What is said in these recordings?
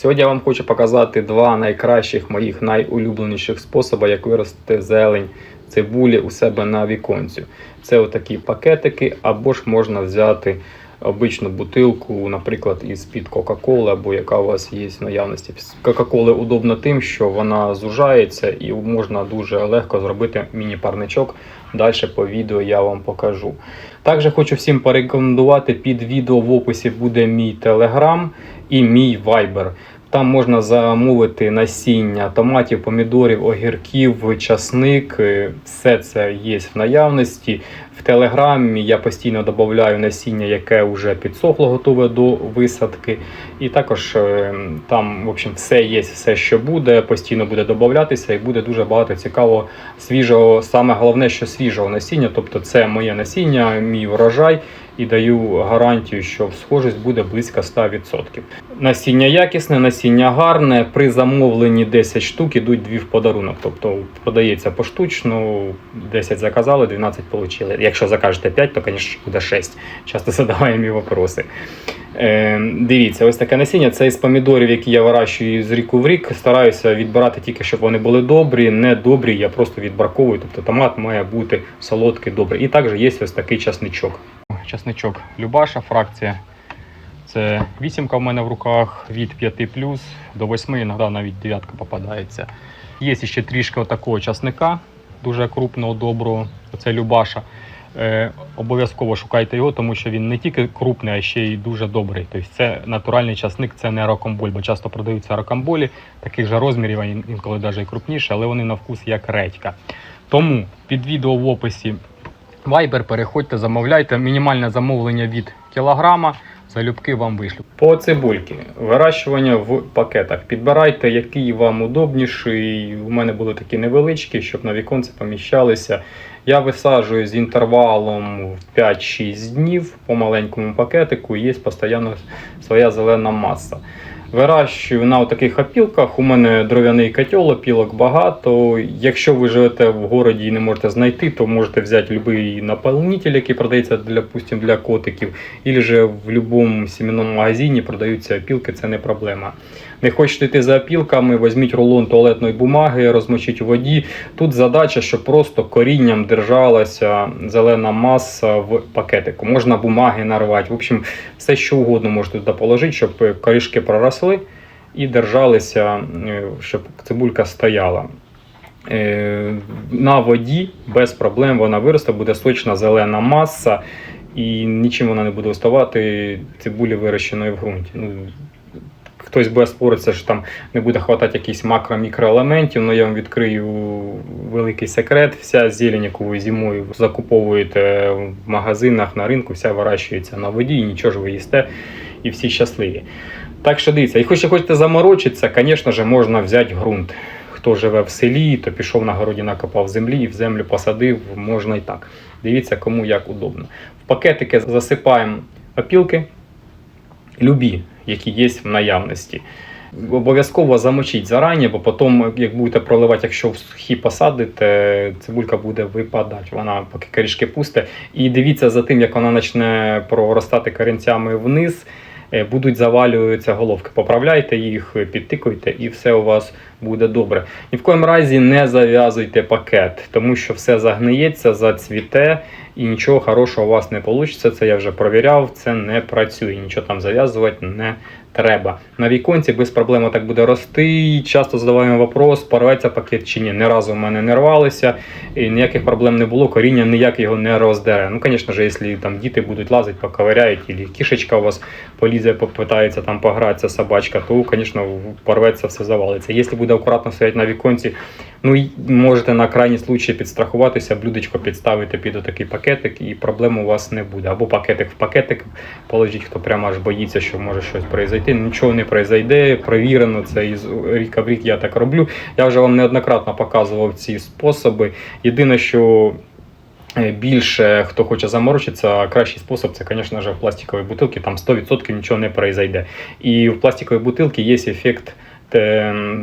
Сьогодні я вам хочу показати два найкращих моїх найулюбленіших способи, як виростити зелень цибулі у себе на віконці. Це отакі пакетики, або ж можна взяти обичну бутилку, наприклад, із-під Кока-Коли, або яка у вас є в наявності. Кока-Коли удобно тим, що вона зужається і можна дуже легко зробити міні-парничок. Далі по відео я вам покажу. Також хочу всім порекомендувати під відео в описі буде мій телеграм і мій вайбер. Там можна замовити насіння томатів, помідорів, огірків, часник. Е, Все це є в наявності. В телеграмі я постійно додаю насіння, яке вже підсохло, готове до висадки. І також е, там, в общем, все є, все, що буде, постійно буде додатися, і буде дуже багато цікавого свіжого. Саме головне, що свіжого насіння, тобто це моє насіння, мій врожай. І даю гарантію, що схожість буде близько 100%. Насіння якісне, насіння гарне. При замовленні 10 штук ідуть дві в подарунок. Тобто продається поштучно, 10 заказали, 12 отримали. Якщо закажете 5, то, звісно, буде 6. Часто задаваємо і вопроси. Е, дивіться, ось таке насіння. Це із помідорів, які я вирощую з ріку в рік. Стараюся відбирати тільки, щоб вони були добрі, не добрі. Я просто відбраковую. Тобто томат має бути солодкий, добрий. І також є ось такий часничок. Часничок Любаша, фракція. Це вісімка в мене в руках від 5 плюс до 8, іноді навіть дев'ятка попадається. Є ще трішки такого часника, дуже крупного, доброго. Це Любаша. Е, обов'язково шукайте його, тому що він не тільки крупний, а ще й дуже добрий. Тобто це натуральний часник, це не рокомболь, бо часто продаються рокомболі, таких же розмірів, а інколи навіть і крупніше, але вони на вкус як редька. Тому під відео в описі Viber, переходьте, замовляйте. Мінімальне замовлення від кілограма. Залюбки вам вишлю. По цибульки. Вирощування в пакетах. Підбирайте, який вам удобніший. У мене були такі невеличкі, щоб на віконце поміщалися. Я висаджую з інтервалом в 5-6 днів по маленькому пакетику. Є постійно своя зелена маса. Вирощую на таких опілках. У мене дров'яний котел, опілок багато. Якщо ви живете в городі і не можете знайти, то можете взяти будь-який наповнитель, який продається для, пустим, для котиків, або в будь-якому сімейному магазині продаються опілки, це не проблема. Не хочете йти за опілками, візьміть рулон туалетної бумаги, розмочіть у воді. Тут задача, щоб просто корінням держалася зелена маса в пакетику. Можна бумаги нарвати. В общем, все що угодно можете туди положити, щоб корішки проросли і держалися, е, щоб цибулька стояла. Е, На воді без проблем вона виросте, буде сочна зелена маса, і нічим вона не буде вставати цибулі вирощеної в ґрунті. Ну, Хтось буде споритися, що там не буде хватати якихось макро-мікроелементів, але я вам відкрию великий секрет. Вся зелень, яку ви зимою закуповуєте в магазинах на ринку, вся вирощується на воді, і нічого ж ви їсте, і всі щасливі. Так що дивіться, якщо хочете заморочитися, звісно ж, можна взяти ґрунт. Хто живе в селі, то пішов на городі, накопав землі і в землю посадив, можна і так. Дивіться, кому як удобно. В пакетики засипаємо опілки, любі, які є в наявності. Обов'язково замочіть зарані, бо потім, як будете проливати, якщо в сухі посадите, цибулька буде випадати. Вона поки корішки пусте. І дивіться за тим, як вона почне проростати корінцями вниз. е, Будуть завалюватися головки. Поправляйте їх, підтикуйте, і все у вас буде добре. Ні в коєму разі не зав'язуйте пакет, тому що все загниється, зацвіте і нічого хорошого у вас не вийде. Це я вже провіряв, це не працює. Нічого там зав'язувати не треба. На віконці без проблем так буде рости. Часто задаваємо вопрос, порветься пакет чи ні. Ні разу в мене не рвалися, і ніяких проблем не було, коріння ніяк його не роздере. Ну, звісно ж, якщо там діти будуть лазити, поковиряють, або кішечка у вас полізе, попитається там погратися собачка, то, звісно, порветься, все завалиться. Якщо буде акуратно стояти на віконці, ну і можете на крайній случай підстрахуватися, блюдечко підставити під отакий пакетик, і проблем у вас не буде. Або пакетик в пакетик положіть, хто прямо аж боїться, що може щось произойти. Нічого не произойде, провірено це із ріка в рік я так роблю. Я вже вам неоднократно показував ці способи. Єдине, що е, більше хто хоче заморочитися, кращий спосіб це, звісно в пластиковій бутилці, там 100% нічого не произойде. І в пластиковій бутилці є ефект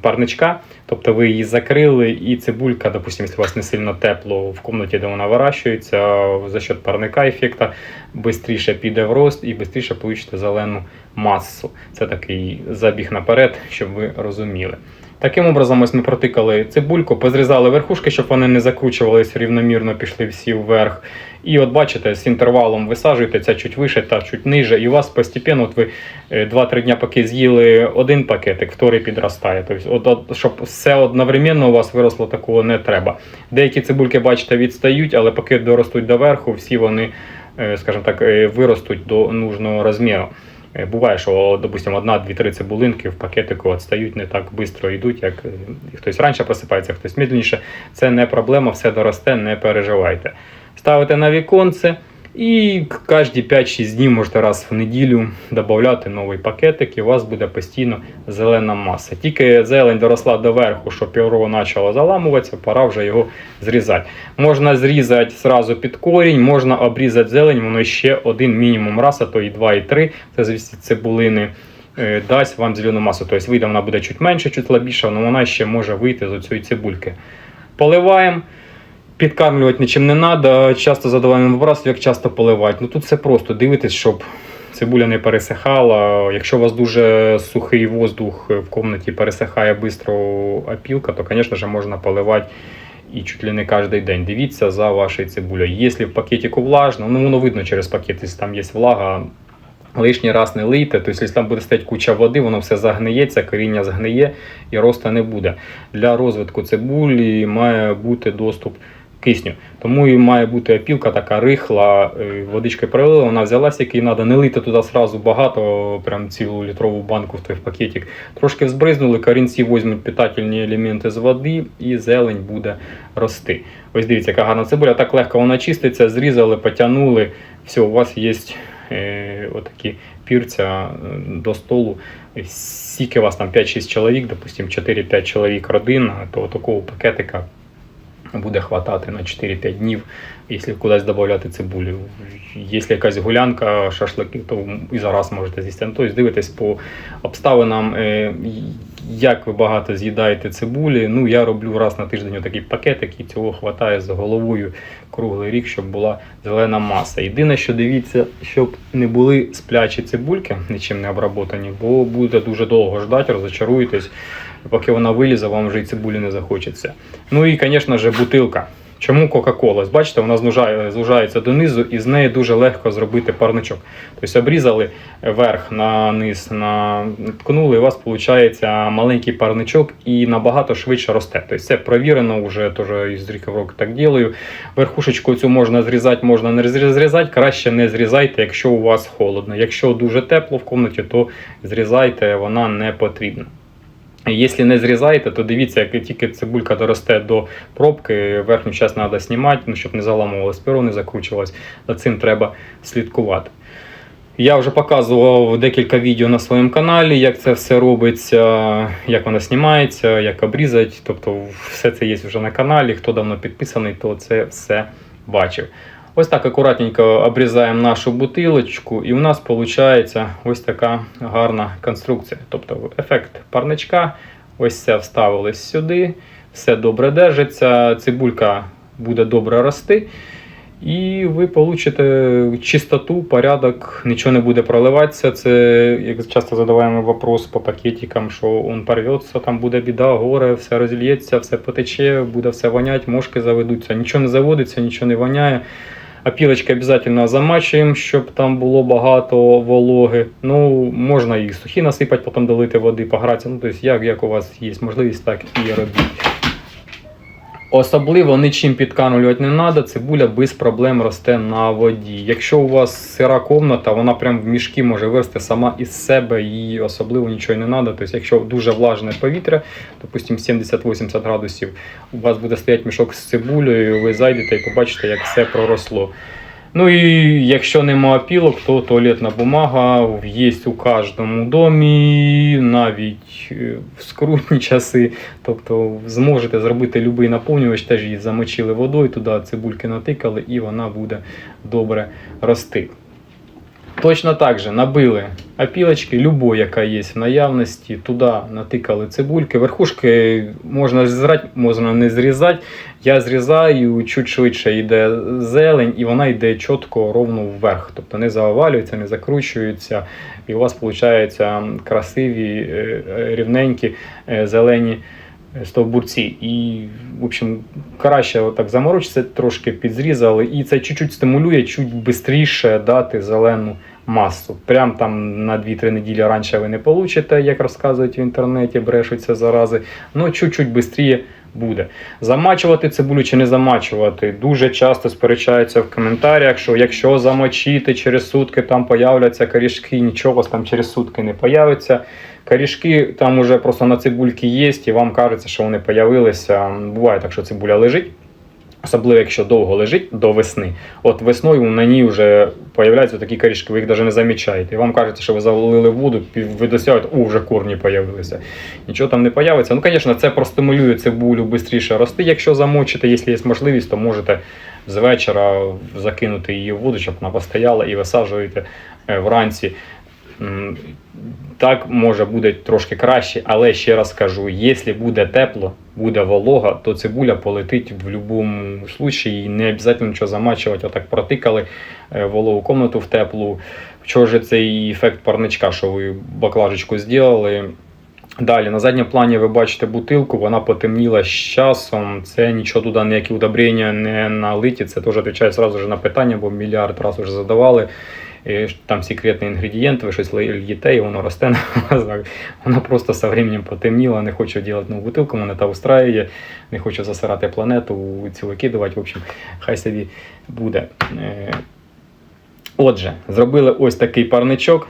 парничка, тобто ви її закрили, і цибулька, допустим, якщо у вас не сильно тепло в комнаті, де вона вирощується, за счет парника ефекта швидше піде в рост і швидше получите зелену масу. Це такий забіг наперед, щоб ви розуміли. Таким образом, ось ми протикали цибульку, позрізали верхушки, щоб вони не закручувалися рівномірно, пішли всі вверх. І от бачите, з інтервалом висаджуєте це чуть вище та чуть ниже, і у вас постепенно, от ви е, 2-3 дня поки з'їли один пакетик, вторий підростає. Тобто, от, от, щоб все одновременно у вас виросло, такого не треба. Деякі цибульки, бачите, відстають, але поки доростуть до верху, всі вони, е, скажімо так, е, виростуть до нужного розміру. Е, Буває, що, допустимо, одна, дві, три цибулинки в пакетику відстають не так швидко йдуть, як е, хтось раніше просипається, хтось медленніше. Це не проблема, все доросте, не переживайте. Ставите на віконце і кожні 5-6 днів можете раз в неділю додати новий пакетик, і у вас буде постійно зелена маса. Тільки зелень доросла до верху, що півро почало заламуватися, пора вже його зрізати. Можна зрізати зразу під корінь, можна обрізати зелень, воно ще один мінімум раз, а то і два, і три. Це звісно цибулини. е, Дасть вам зелену масу. Тобто вийде вона буде чуть менше, чуть слабіша, але вона ще може вийти з цієї цибульки. Поливаємо. Підкармлювати нічим не треба. Часто задаваємо вопрос, як часто поливати. Ну тут все просто дивитись, щоб цибуля не пересихала. Якщо у вас дуже сухий воздух в кімнаті пересихає швидко опілка, то, звісно ж, можна поливати і чуть ли не кожен день. Дивіться за вашою цибулею. Якщо в пакетику влажно, ну воно видно через пакет, якщо там є влага. Лишній раз не лийте, тобто, якщо там буде стояти куча води, воно все загниється, коріння згниє і росту не буде. Для розвитку цибулі має бути доступ кисню. Тому і має бути опілка така рихла, е, водичкою пролила, вона взялася, який треба, не лити туди сразу багато, прям цілу літрову банку в той пакетик. Трошки взбризнули, корінці візьмуть питательні елементи з води і зелень буде рости. Ось дивіться, яка гарна цибуля, так легко вона чиститься, зрізали, потягнули. Все, у вас є е, отакі пірця е, до столу. Скільки у вас там 5-6 чоловік, допустим, 4-5 чоловік родин, то такого пакетика буде хватати на 4-5 днів, якщо кудись додати цибулю. Якщо якась гулянка, шашлики, то і зараз можете з'їсти. Ну, Тобто дивитесь по обставинам, е, як ви багато з'їдаєте цибулі. Ну, я роблю раз на тиждень такий пакетик, і цього хватає з головою круглий рік, щоб була зелена маса. Єдине, що дивіться, щоб не були сплячі цибульки, нічим не обработані, бо буде дуже довго ждати, розочаруєтесь. Поки вона вилізе, вам вже і цибулі не захочеться. Ну і, звісно ж, бутилка. Чому Кока-Кола? Бачите, вона знужає- звужається донизу і з неї дуже легко зробити парничок. Тобто обрізали верх на низ, наткнули, і у вас виходить маленький парничок і набагато швидше росте. Тобто це провірено, вже теж із ріки в роки так ділаю. Верхушечку цю можна зрізати, можна не зрізати. Краще не зрізайте, якщо у вас холодно. Якщо дуже тепло в кімнаті, то зрізайте, вона не потрібна. Якщо не зрізаєте, то дивіться, як тільки цибулька доросте до пробки, верхню частину треба знімати, ну, щоб не заламувалось перо, не закручувалось. За цим треба слідкувати. Я вже показував декілька відео на своєму каналі, як це все робиться, як воно знімається, як обрізати. Тобто все це є вже на каналі. Хто давно підписаний, то це все бачив. Ось так акуратненько обрізаємо нашу бутилочку, і у нас виходить ось така гарна конструкція. Тобто ефект парничка. Ось це вставили сюди, все добре держиться, цибулька буде добре рости. І ви получите чистоту, порядок, нічого не буде проливатися. Це, як часто задаваємо вопрос по пакетикам, що он порветься, там буде біда, горе, все розільється, все потече, буде все воняти, мошки заведуться. Нічого не заводиться, нічого не воняє. Опілочки обов'язково замачуємо, щоб там було багато вологи. Ну, можна і сухі насипати, потім долити води, погратися. Ну, тобто, як, як у вас є можливість, так і робіть. Особливо нічим підканулювати не треба, цибуля без проблем росте на воді. Якщо у вас сира комната, вона прям в мішки може вирости сама із себе, їй особливо нічого не треба. Тобто, якщо дуже влажне повітря, допустимо 70-80 градусів, у вас буде стояти мішок з цибулею, ви зайдете і побачите, як все проросло. Ну і якщо нема опілок, то туалетна бумага є у кожному домі, навіть е, в скрутні часи. Тобто зможете зробити будь-який наповнювач, теж її замочили водою, туди цибульки натикали і вона буде добре рости. Точно так же набили опілочки, любої, яка є в наявності, туди натикали цибульки. Верхушки можна зрізати, можна не зрізати. Я зрізаю, чуть швидше йде зелень, і вона йде чітко ровно вверх. Тобто не завалюється, не закручується. І у вас виходить красиві, е, е, рівненькі е, зелені стовбурці. І, в общем, краще отак заморочитися, трошки підзрізали, і це чуть-чуть стимулює, чуть швидше дати зелену масу. Прям там на 2-3 неділі раніше ви не получите, як розказують в інтернеті, брешуться зарази. Ну, чуть-чуть швидше буде. Замачувати цибулю чи не замачувати. Дуже часто сперечаються в коментарях, що якщо замочити через сутки там появляться корішки, нічого там через сутки не появиться. Корішки там уже просто на цибульки є, і вам кажеться, що вони появилися. Буває так, що цибуля лежить. Особливо, якщо довго лежить до весни. От весною на ній вже появляються такі корішки, ви їх навіть не замічаєте. І вам кажеться, що ви залили воду, ви досягаєте, о, вже корні появилися. Нічого там не появиться. Ну, звісно, це простимулює цибулю швидше рости. Якщо замочите, якщо є можливість, то можете з вечора закинути її в воду, щоб вона постояла і висаджуєте е, вранці. Так може буде трошки краще, але ще раз кажу: якщо буде тепло, буде волога, то цибуля полетить в будь-якому і не обов'язково нічого замачувати. Отак протикали е, вологу комнату в теплу. Чого ж цей ефект парничка, що ви баклажечку зробили? Далі, на задньому плані ви бачите бутилку, вона потемніла з часом. Це нічого туди, ніякі удобрення не налиті. Це теж відповідає сразу ж на питання, бо мільярд разів вже задавали. І Там секретний інгредієнт, ви щось льєте, і воно росте. Вона просто з временем потемніла, не хочу робити нову бутилку, мене та устраює, не хочу засирати планету, ці викидувати. В общем, хай собі буде. Е, Отже, зробили ось такий парничок.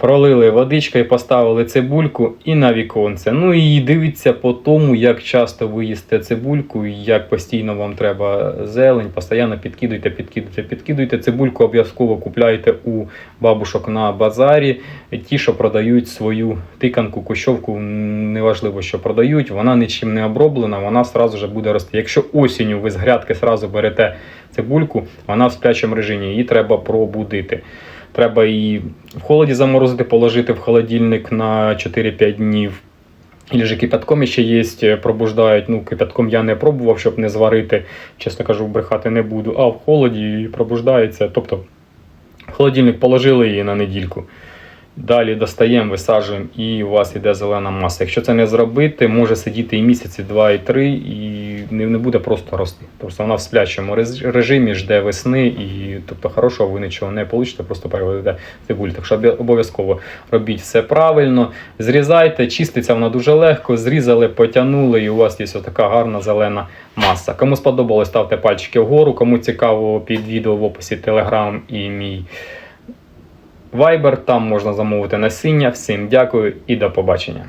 Пролили водичкою, поставили цибульку і на віконце. Ну і дивіться по тому, як часто ви їсте цибульку, як постійно вам треба зелень. Постійно підкидуйте, підкидуйте, підкидуйте. Цибульку обов'язково купляйте у бабушок на базарі. Ті, що продають свою тиканку, кущовку, неважливо, що продають, вона нічим не оброблена, вона сразу же буде рости. Якщо осінню ви з грядки сразу берете цибульку, вона в сплячому режимі, її треба пробудити. Треба її в холоді заморозити, положити в холодильник на 4-5 днів. Или же кипятком ще є, пробуждають. Ну, кипятком я не пробував, щоб не зварити. Чесно кажу, брехати не буду. А в холоді пробуждається. Тобто в холодильник положили її на недільку. Далі достаємо, висаджуємо і у вас йде зелена маса. Якщо це не зробити, може сидіти і місяці, два, і три, і не, буде просто рости. Тобто вона в сплячому режимі жде весни, і тобто хорошого ви нічого не получите, просто переведете цибулю. Так що обов'язково робіть все правильно, зрізайте, чиститься вона дуже легко, зрізали, потягнули, і у вас є така гарна зелена маса. Кому сподобалось, ставте пальчики вгору. Кому цікаво, під відео в описі Telegram і мій Viber, там можна замовити насіння. Всім дякую і до побачення.